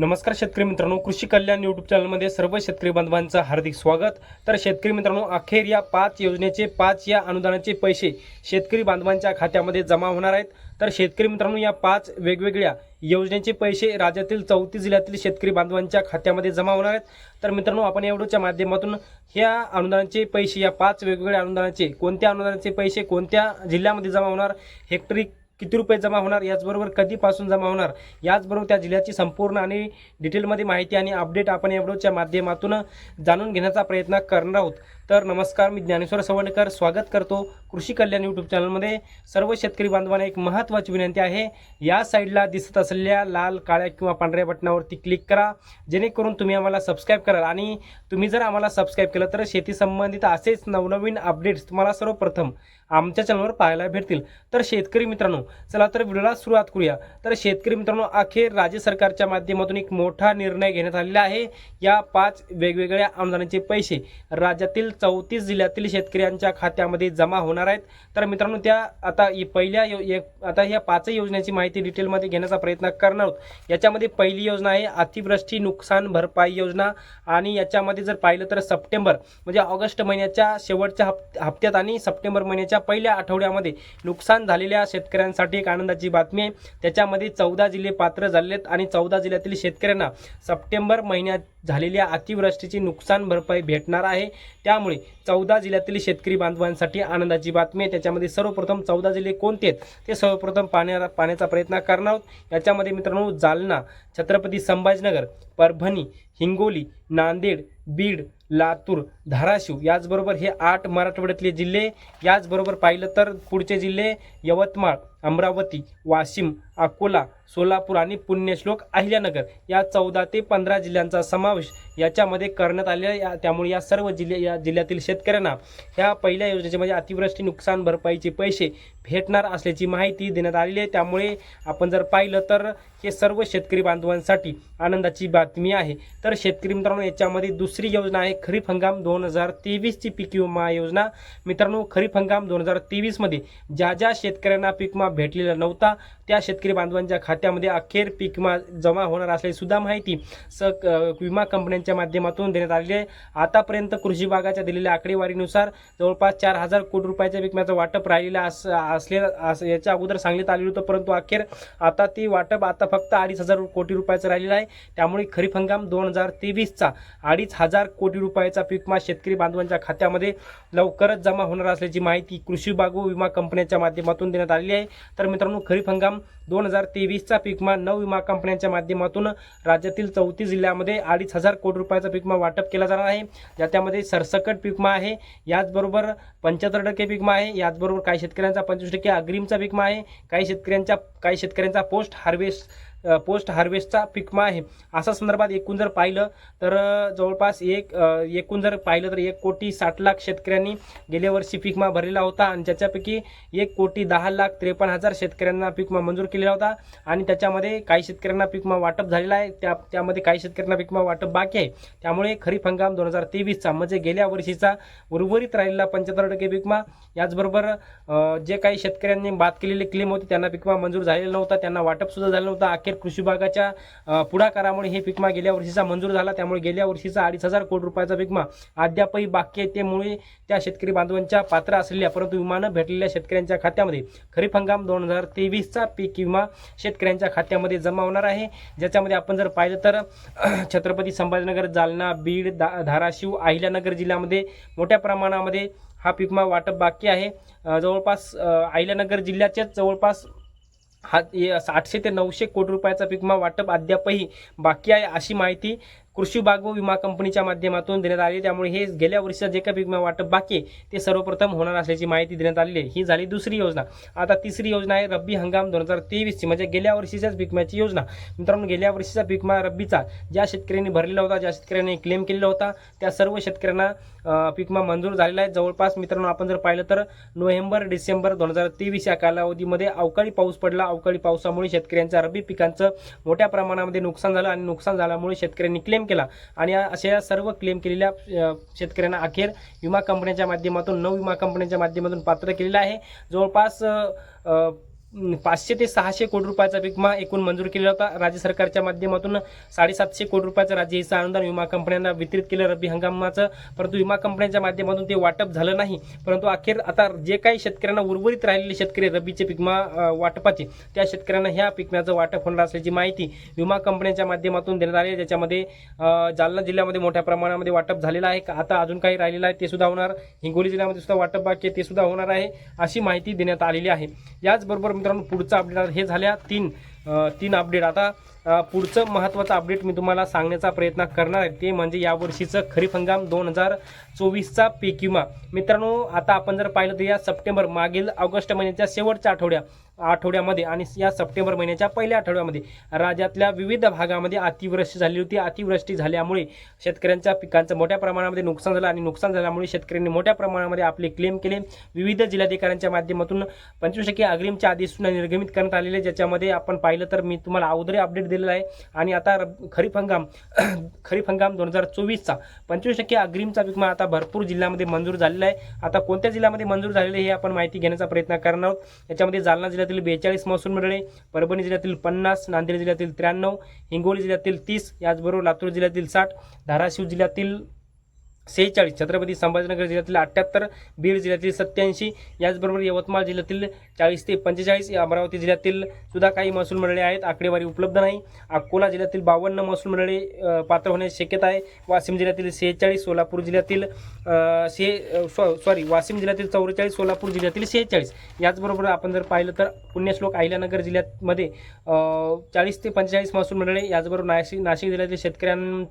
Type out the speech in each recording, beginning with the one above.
नमस्कार शेतकरी मित्रांनो कृषी कल्याण यूट्यूब चॅनलमध्ये सर्व शेतकरी बांधवांचं हार्दिक स्वागत. तर शेतकरी मित्रांनो अखेर या पाच योजनेचे पाच या अनुदानाचे पैसे शेतकरी बांधवांच्या खात्यामध्ये जमा होणार आहेत. तर शेतकरी मित्रांनो या पाच वेगवेगळ्या योजनेचे पैसे राज्यातील चौतीस जिल्ह्यातील शेतकरी बांधवांच्या खात्यामध्ये जमा होणार आहेत. तर मित्रांनो आपण एवढ्याच्या माध्यमातून ह्या अनुदानाचे पैसे या पाच वेगवेगळ्या अनुदानाचे कोणत्या अनुदानाचे पैसे कोणत्या जिल्ह्यामध्ये जमा होणार हेक्टरी किती रुपये जमा होणार याचबरोबर कधीपासून जमा होणार याचबरोबर त्या जिल्ह्याची संपूर्ण आणि डिटेलमध्ये माहिती आणि अपडेट आपण या व्हिडिओच्या माध्यमातून जाणून घेण्याचा प्रयत्न करणार आहोत. तर नमस्कार मी ज्ञानेश्वर सवंडकर. स्वागत करतो कृषी कल्याण यूट्यूब चॅनलमध्ये सर्व शेतकरी बांधवांना एक महत्त्वाची विनंती आहे. या साईडला दिसत असलेल्या लाल काळ्या किंवा पांढऱ्या बटनावरती क्लिक करा. जेणेकरून तुम्ही आम्हाला सबस्क्राईब कराल. आणि तुम्ही जर आम्हाला सबस्क्राईब केलं तर शेती संबंधित असेच नवनवीन अपडेट्स तुम्हाला सर्वप्रथम आमच्या चॅनलवर पाहायला भेटतील. तर शेतकरी मित्रांनो चला तर व्हिडिओला सुरुवात करूया. तर शेतकरी मित्रांनो अखेर राज्य सरकारच्या माध्यमातून एक मोठा निर्णय घेण्यात आलेला आहे. या पाच वेगवेगळ्या अनुदानाचे पैसे राज्यातील चौतीस जिल्ह्यातील शेतकऱ्यांच्या खात्यामध्ये जमा होणार आहेत. तर मित्रांनो त्या आता पहिल्या यो एक- आता या पाचही योजनेची माहिती डिटेलमध्ये घेण्याचा प्रयत्न करणार आहोत. याच्यामध्ये पहिली योजना आहे अतिवृष्टी नुकसान भरपाई योजना आणि याच्यामध्ये जर पाहिलं तर सप्टेंबर म्हणजे ऑगस्ट महिन्याच्या शेवटच्या हप हप्त्यात आणि सप्टेंबर महिन्याच्या पहिल्या आठवड्यामध्ये नुकसान झालेल्या शेतकऱ्यांसाठी एक आनंदाची बातमी आहे. त्याच्यामध्ये चौदा जिल्हे पात्र झालेत आहेत आणि चौदा जिल्ह्यातील शेतकऱ्यांना सप्टेंबर महिन्यात झालेल्या अतिवृष्टीची नुकसान भरपाई भेटणार आहे. त्यामुळे चौदा जिल्ह्यातील शेतकरी बांधवांसाठी आनंदाची बातमी आहे. त्याच्यामध्ये सर्वप्रथम चौदा जिल्हे कोणते आहेत? ते सर्वप्रथम पाण्या पाण्याचा प्रयत्न करणार आहोत. याच्यामध्ये मित्रांनो जालना छत्रपती संभाजीनगर परभणी हिंगोली नांदेड बीड लातूर धाराशिव याचबरोबर हे आठ मराठवाड्यातले जिल्हे. याचबरोबर पाहिलं तर पुढचे जिल्हे यवतमाळ अमरावती वाशिम अकोला सोलापूर आणि पुण्यश्लोक अहिल्यानगर. या चौदा ते पंधरा जिल्ह्यांचा समावेश याच्यामध्ये करण्यात आलेला आहे. या त्यामुळे या सर्व जिल्हे या जिल्ह्यातील शेतकऱ्यांना ह्या पहिल्या योजनेचे म्हणजे अतिवृष्टी नुकसान भरपाईचे पैसे भेटणार असल्याची माहिती देण्यात आलेली आहे. त्यामुळे आपण जर पाहिलं तर हे सर्व शेतकरी बांधवांसाठी आनंदाची बातमी आहे. तर शेतकरी मित्रांनो याच्यामध्ये दुसरी योजना आहे खरीप हंगाम दोन हजार तेवीसची पीक विमा योजना. मित्रांनो खरीप हंगाम दोन हजार तेवीसमध्ये ज्या ज्या शेतकऱ्यांना पीक विमा भेटलेला नव्हता त्या शेतकरी बांधवांच्या खात्यामध्ये अखेर पीक विमा जमा होणार असल्याची सुद्धा माहिती स क- विमा कंपन्यांच्या माध्यमातून देण्यात आलेली आहे. आतापर्यंत कृषी विभागाच्या दिलेल्या आकडेवारीनुसार जवळपास चार हजार कोटी रुपयाच्या पीक विम्याचं वाटप राहिलेलं अस असलेलं असं याच्या अगोदर सांगण्यात आलेलं होतं परंतु अखेर आता ती वाटप आता फक्त अडीच हजार कोटी रुपयाचं राहिलेलं आहे. त्यामुळे खरीप हंगाम दोन हजार तेवीसचा अडीच हजार कोटी रुपयाचा पीक विमा शेतकरी बांधवांच्या खात्यामध्ये लवकरच जमा होणार असल्याची माहिती कृषी विभाग व विमा कंपन्यांच्या माध्यमातून देण्यात आलेली आहे. तर मित्रांनो खरीप हंगाम दोन हजार तेवीसचा पीक विमा नऊ विमा कंपन्यांच्या माध्यमातून राज्यातील चौतीस जिल्ह्यामध्ये अडीच हजार कोटी रुपयाचा पीक विमा वाटप केला जाणार आहे. ज्याच्यामध्ये सरसकट पीक विमा आहे याचबरोबर पंच्याहत्तर टक्के पीक विमा आहे याचबरोबर काही शेतकऱ्यांचा पंचवीस टक्के अग्रिमचा पीक विमा आहे काही शेतकऱ्यांच्या काही शेतकऱ्यांचा पोस्ट हार्वेस्ट पोस्ट हार्वेस्टचा पिकमा आहे. असा संदर्भात एकूण जर पाहिलं तर जवळपास एक एकूण जर पाहिलं तर एक कोटी साठ लाख शेतकऱ्यांनी गेल्या वर्षी पिकमा भरलेला होता आणि ज्याच्यापैकी एक कोटी दहा लाख त्रेपन्न हजार शेतकऱ्यांना पिकमा मंजूर केलेला होता आणि त्याच्यामध्ये काही शेतकऱ्यांना पिकमा वाटप झालेला आहे. त्या त्यामध्ये काही शेतकऱ्यांना पिकमा वाटप बाकी आहे. त्यामुळे खरीप हंगाम दोन हजार तेवीसचा म्हणजे गेल्या वर्षीचा उर्वरित राहिलेला पंच्याहत्तर टक्के पिकमा. याचबरोबर जे काही शेतकऱ्यांनी बाद केलेले क्लेम होते त्यांना पिकमा मंजूर झालेला नव्हता. त्यांना वाटपसुद्धा झालं नव्हतं. अखेर कृषी विभागाच्या पुढाकारामुळे हे पिकमा गेल्या वर्षीचा मंजूर झाला. त्यामुळे गेल्या वर्षीचा अडीच हजार कोटी रुपयाचा पिकमा अद्यापही बाकी आहे. त्यामुळे त्या शेतकरी बांधवांच्या पात्र असलेल्या परंतु विमानं भेटलेल्या शेतकऱ्यांच्या खात्यामध्ये खरीप हंगाम दोन हजार तेवीसचा पीक विमा शेतकऱ्यांच्या खात्यामध्ये जमा होणार आहे. ज्याच्यामध्ये आपण जर पाहिलं तर छत्रपती संभाजीनगर जालना बीड दा धाराशिव अहिल्यानगर जिल्ह्यामध्ये मोठ्या प्रमाणामध्ये हा पिकमा वाटप बाकी आहे. जवळपास अहिल्यानगर जिल्ह्याचेच जवळपास हा आठशे ते नऊशे कोटी रुपयाचा पीक विमा वाटप अद्यापही बाकी आहे अशी माहिती कृषी बाग व विमा कंपनीच्या माध्यमातून देण्यात आली. त्यामुळे हे गेल्या वर्षीचा जे काही विमा वाटप बाकी आहे ते सर्वप्रथम होणार असल्याची माहिती देण्यात आलेली आहे. ही झाली दुसरी योजना. आता तिसरी योजना आहे रब्बी हंगाम दोन हजार तेवीसची म्हणजे गेल्या वर्षीच्याच पिकम्याची योजना. मित्रांनो गेल्या वर्षीचा पीक रब्बीचा ज्या शेतकऱ्यांनी भरलेला होता ज्या शेतकऱ्यांनी क्लेम केलेला होता त्या सर्व शेतकऱ्यांना पिकमा मंजूर झालेला आहे. जवळपास मित्रांनो आपण जर पाहिलं तर नोव्हेंबर डिसेंबर दोन हजार तेवीस या कालावधीमध्ये अवकाळी पाऊस पडला. अवकाळी पावसामुळे शेतकऱ्यांच्या रब्बी पिकांचं मोठ्या प्रमाणामध्ये नुकसान झालं आणि नुकसान झाल्यामुळे शेतकऱ्यांनी क्लेम केला. आणि अशा या सर्व क्लेम केलेल्या शेतकऱ्यांना अखेर विमा कंपन्यांच्या माध्यमातून नऊ विमा कंपन्यांच्या माध्यमातून पात्र केलेलं आहे. जवळपास पाचशे ते सहाशे कोटी रुपयाचा विमा एकूण मंजूर केलेला होता. राज्य सरकारच्या माध्यमातून साडेसातशे कोटी रुपयाचं राज्य हिस्सा अनुदान विमा कंपन्यांना वितरित केलं. रब्बी हंगामाचं परंतु विमा कंपन्यांच्या माध्यमातून ते वाटप झालं नाही. परंतु अखेर आता जे काही शेतकऱ्यांना उर्वरित राहिलेले शेतकरी रब्बीचे पिकमा वाटपाचे त्या शेतकऱ्यांना ह्या पिकम्याचं वाटप होणार असल्याची माहिती विमा कंपन्यांच्या माध्यमातून देण्यात आली आहे. ज्याच्यामध्ये जालना जिल्ह्यामध्ये मोठ्या प्रमाणामध्ये वाटप झालेलं आहे. आता अजून काही राहिलेलं आहे ते सुद्धा होणार. हिंगोली जिल्ह्यामध्ये सुद्धा वाटप बाकी आहे ते सुद्धा होणार आहे अशी माहिती देण्यात आलेली आहे. याचबरोबर मित्रांनो पुढचं अपडेट हे झाल्या तीन तीन अपडेट आता पुढचं महत्त्वाचं अपडेट मी तुम्हाला सांगण्याचा प्रयत्न करणार आहे. ते म्हणजे यावर्षीचं खरीप हंगाम दोन हजार चोवीसचा पीक विमा. मित्रांनो आता आपण जर पाहिलं तर या सप्टेंबर मागील ऑगस्ट महिन्याच्या शेवटच्या आठवड्या आठवड्यामध्ये आणि या सप्टेंबर महिन्याच्या पहिल्या आठवड्यामध्ये राज्यातल्या विविध भागामध्ये अतिवृष्टी झाली होती. अतिवृष्टी झाल्यामुळे शेतकऱ्यांच्या पिकांचं मोठ्या प्रमाणामध्ये नुकसान झालं आणि नुकसान झाल्यामुळे शेतकऱ्यांनी मोठ्या प्रमाणामध्ये आपले क्लेम केले. विविध जिल्हाधिकाऱ्यांच्या माध्यमातून पंचवीस टक्के अग्रिमच्या आदेश सुद्धा निर्गमित करण्यात आलेले ज्याच्यामध्ये आपण पाहिलं तर मी तुम्हाला अगोदर अपडेट दिलेला आहे. आणि आता रब- खरीप हंगाम खरीप हंगाम दोन हजार चोवीसचा पंचवीस टक्के अग्रिमचा विमा आता भरपूर जिल्ह्यामध्ये मंजूर झालेला आहे. आता कोणत्या जिल्ह्यामध्ये मंजूर झालेले हे आपण माहिती घेण्याचा प्रयत्न करणार आहोत. याच्यामध्ये जालना जिल्ह्यात जिल्ह्यातील बेचाळीस महसूल मंडळे परभणी जिल्ह्यातील पन्नास नांदेड जिल्ह्यातील त्र्याण्णव हिंगोली जिल्ह्यातील तीस याचबरोबर लातूर जिल्ह्यातील साठ धाराशिव जिल्ह्यातील सेहेचाळीस. छत्रपती संभाजीनगर जिल्ह्यातील अठ्ठ्याहत्तर बीड जिल्ह्यातील सत्याऐंशी याचबरोबर यवतमाळ जिल्ह्यातील चाळीस ते पंचेचाळीस अमरावती जिल्ह्यातील सुद्धा काही महसूल मंडळे आहेत आकडेवारी उपलब्ध नाही. अकोला जिल्ह्यातील बावन्न महसूल मंडळे पात्र होण्याची शक्यता आहे. वाशिम जिल्ह्यातील सेहेचाळीस सोलापूर जिल्ह्यातील से सॉ- सॉरी वाशिम जिल्ह्यातील चौवेचाळीस सोलापूर जिल्ह्यातील सेहेचाळीस. याचबरोबर आपण जर पाहिलं तर पुण्यश्लोक अहिल्यानगर जिल्ह्यामध्ये चाळीस ते पंचेचाळीस महसूल मंडळे याचबरोबर नाशिक नाशिक जिल्ह्यातील शेतकऱ्यां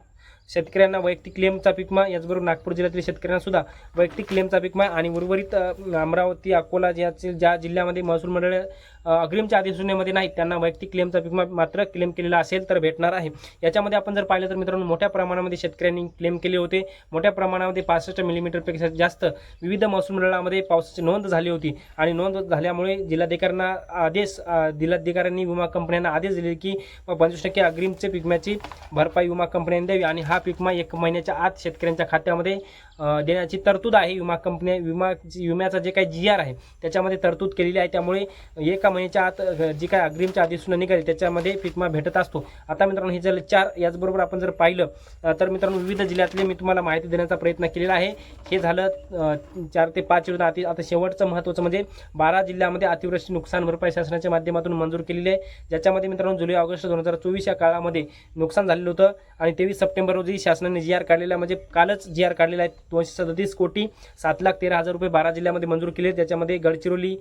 शेतकऱ्यांना वैयक्तिक क्लेमचा पिकमा याचबरोबर नागपूर जिल्ह्यातील शेतकऱ्यांना सुद्धा वैयक्तिक क्लेमचा पिकमा आणि उर्वरित अमरावती अकोला ज्याचे ज्या जिल्ह्यामध्ये महसूल मंडळ अग्रिमच्या अधिसूचनेमध्ये नाहीत त्यांना वैयक्तिक क्लेमचा पिकमा मात्र क्लेम केलेला असेल तर भेटणार आहे. याच्यामध्ये आपण जर पाहिलं तर मित्रांनो मोठ्या प्रमाणामध्ये शेतकऱ्यांनी क्लेम केले होते. मोठ्या प्रमाणामध्ये पासष्ट मिलीमीटरपेक्षा जास्त विविध महसूल मंडळामध्ये पावसाची नोंद झाली होती. आणि नोंद झाल्यामुळे जिल्हाधिकाऱ्यांना आदेश जिल्हाधिकाऱ्यांनी विमा कंपन्यांना आदेश दिले की पंचवीस टक्के अग्रिमचे पिकम्याची भरपाई विमा कंपन्यांनी द्यावी. आणि हा पीकमा एक महिन्याच्या आत शेतकऱ्यांच्या खात्यामध्ये देण्याची तरतूद आहे. विमा कंपनी विमा विम्याचा जे काही जी आर आहे त्याच्यामध्ये तरतूद केलेली आहे. त्यामुळे एका महिन्याच्या आत जी काही अग्रिमच्या आदेशून निघाली त्याच्यामध्ये फिटमा भेटत असतो. आता मित्रांनो हे जर चार याचबरोबर आपण जर पाहिलं तर मित्रांनो विविध जिल्ह्यातले मी तुम्हाला माहिती देण्याचा प्रयत्न केलेला आहे. हे झालं चार ते पाच योजना अति आता शेवटचं महत्त्वाचं म्हणजे बारा जिल्ह्यामध्ये अतिवृष्टी नुकसान भरपाई शासनाच्या माध्यमातून मंजूर केलेली आहे. ज्याच्यामध्ये मित्रांनो जुलै ऑगस्ट दोन हजार चोवीस या काळामध्ये नुकसान झालेलं होतं आणि तेवीस सप्टेंबर रोजी शासनाने जी आर काढलेला म्हणजे कालच जी आर काढलेला आहे. दोनशे सदतीस कोटी सात लाख तेरा हजार रुपये बारा जिल्ह्यामध्ये मंजूर केले. त्याच्यामध्ये गडचिरोली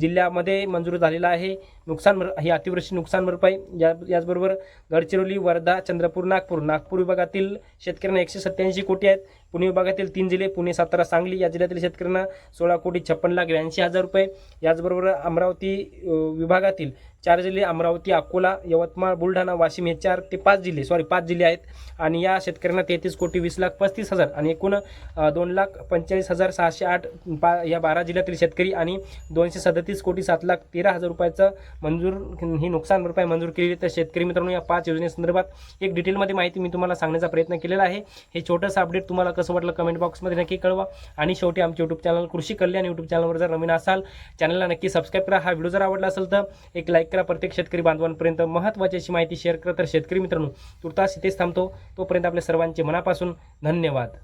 जिल्ह्यामध्ये मंजूर झालेला आहे. नुकसान भर ही अतिवृष्टी नुकसान भरपाई या याचबरोबर गडचिरोली वर्धा चंद्रपूर नागपूर. नागपूर विभागातील शेतकऱ्यांना एकशे सत्त्याऐंशी कोटी आहेत. पुणे विभागातील तीन जिल्हे पुणे सातारा सांगली या जिल्ह्यातील शेतकऱ्यांना सोळा कोटी छप्पन लाख ब्याऐंशी हजार रुपये. याचबरोबर अमरावती विभागातील चार जिल्हे अमरावती अकोला यवतमाळ बुलढाणा वाशिम हे चार ते पाच जिल्हे सॉरी पाच जिल्हे आहेत. आणि या शेतकऱ्यांना तेहतीस कोटी वीस लाख पस्तीस हजार आणि एकूण दोन लाख पंचेचाळीस हजार सहाशे आठ पा या बारा जिल्ह्यातील शेतकरी आणि दोनशे सदतीस कोटी सात लाख तेरा हजार रुपयाचं मंजूर ही नुकसान भरपाई मंजूर केली तर शेतकरी मित्रांनो या पाच योजनेसंदर्भात एक डिटेलमध्ये माहिती मी तुम्हाला सांगण्याचा प्रयत्न केलेला आहे. हे छोटंसं अपडेट तुम्हाला कसं वाटलं कमेंट बॉक्समध्ये नक्की कळवा. आणि शेवटी आमचे यूट्यूब चॅनल कृषी कल्याण यूट्यूब चॅनलवर जर नवीन असाल चॅनलला नक्की सबस्क्राईब करा. हा व्हिडिओ जर आवडला असेल तर एक लाईक करा प्रत्येक शेतकरी बांधवांपर्यंत महत्त्वाची अशी माहिती शेअर करा तर शेतकरी मित्रांनो तुर्तास इथेच थांबतो. तोपर्यंत आपल्या सर्वांचे मनापासून धन्यवाद.